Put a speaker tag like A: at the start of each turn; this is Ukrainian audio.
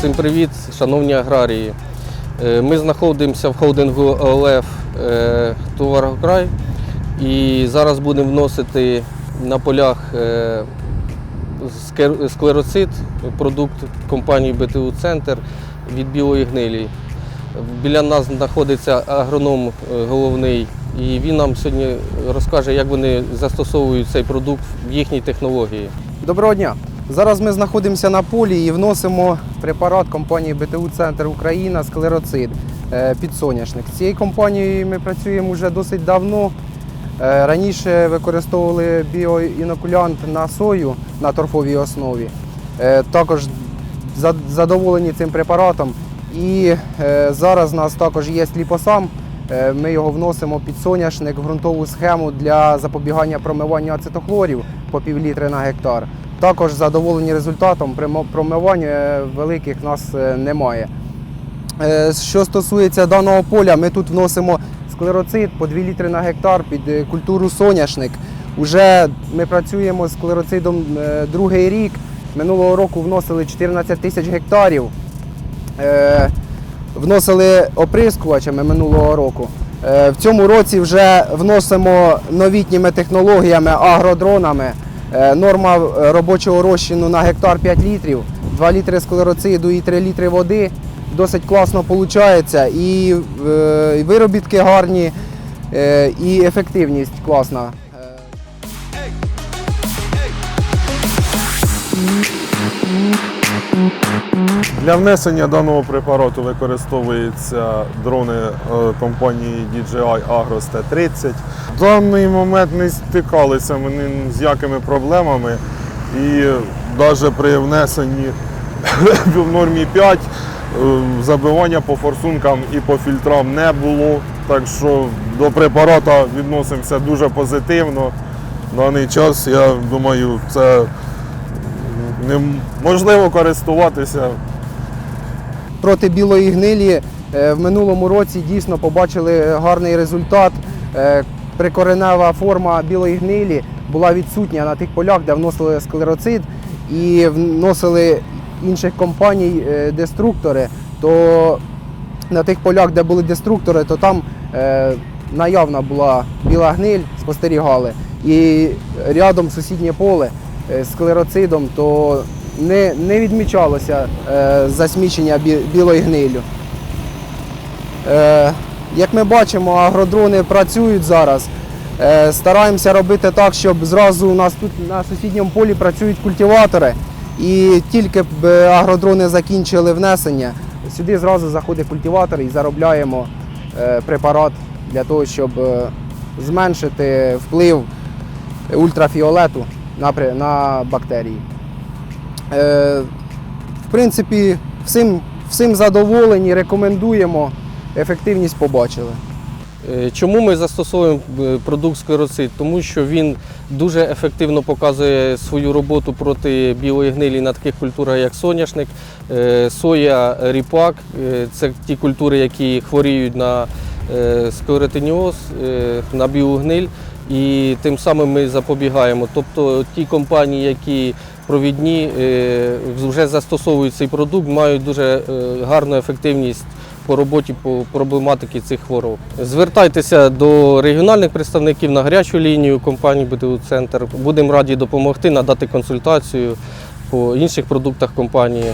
A: Всім привіт, шановні аграрії. Е, Ми знаходимося в холдингу ОЛФ е, «Товарограй» і зараз будемо вносити на полях е, склероцит, продукт компанії БТУ Центр від білої гнилі. Біля нас знаходиться агроном головний, і він нам сьогодні розкаже, як вони застосовують цей продукт в їхній технології.
B: Доброго дня. Зараз ми знаходимося на полі і вносимо препарат компанії БТУ Центр Україна склероцид е, під соняшник. Цією компанією ми працюємо вже досить давно. Е, Раніше використовували біоінокулянт на сою на торфовій основі. Е, Також задоволені цим препаратом. І зараз у нас також є ліпосам. Ми його вносимо під соняшник в ґрунтову схему для запобігання промивання ацетохлорів по півлітри на гектар. Також задоволені результатом промивань е, великих нас е, немає. Е, Що стосується даного поля, ми тут вносимо склероцид по 2 літри на гектар під культуру соняшник. Уже ми працюємо з склероцидом другий рік. Минулого року вносили 14 тисяч гектарів. Вносили оприскувачами минулого року. В цьому році вже вносимо новітніми технологіями, агродронами. Е, Норма е, робочого розчину на гектар 5 літрів, 2 літри склероциду і 3 літри води. Досить класно виходить. І е, виробітки гарні, і ефективність класна.
C: Для внесення даного препарату використовуються дрони е, компанії DJI Agros T30. В даний момент не стикалися ми з якими проблемами і навіть при внесенні в нормі 5 е, забивання по форсункам і по фільтрам не було. Так що до препарата відносимося дуже позитивно. Даний час, я думаю, це неможливо користуватися
B: проти білої гнилі е, в минулому році дійсно побачили гарний результат. Е, Прикоренева форма білої гнилі була відсутня на тих полях, де вносили склероцид і вносили інших компаній е, деструктори. То на тих полях, де були деструктори, то там наявна була біла гниль, спостерігали. І рядом сусіднє поле з склероцидом, то не, не відмічалося е, засмічення бі- білою гнилю. Е, як ми бачимо, агродрони працюють зараз. Е, стараємося робити так, щоб зразу у нас тут на сусідньому полі працюють культиватори. І тільки б е, агродрони закінчили внесення, сюди зразу заходить культиватор і заробляємо е, препарат для того, щоб е, зменшити вплив ультрафіолету на бактерії. Е, в принципі, всім, всім задоволені, рекомендуємо. Ефективність побачили.
A: Е, Чому ми застосовуємо е, продукт склероцид? Тому що він дуже ефективно показує свою роботу проти білої гнилі на таких культурах, як соняшник, соя, ріпак. Це ті культури, які хворіють на склеротиніоз, е, на білу гниль. І тим самим ми запобігаємо. Тобто ті компанії, які провідні е, вже застосовують цей продукт, мають дуже е, гарну ефективність по роботі по проблематики цих хвороб. Звертайтеся до регіональних представників на гарячу лінію компанії БТУ Центр. Будемо раді допомогти, надати консультацію по інших продуктах компанії.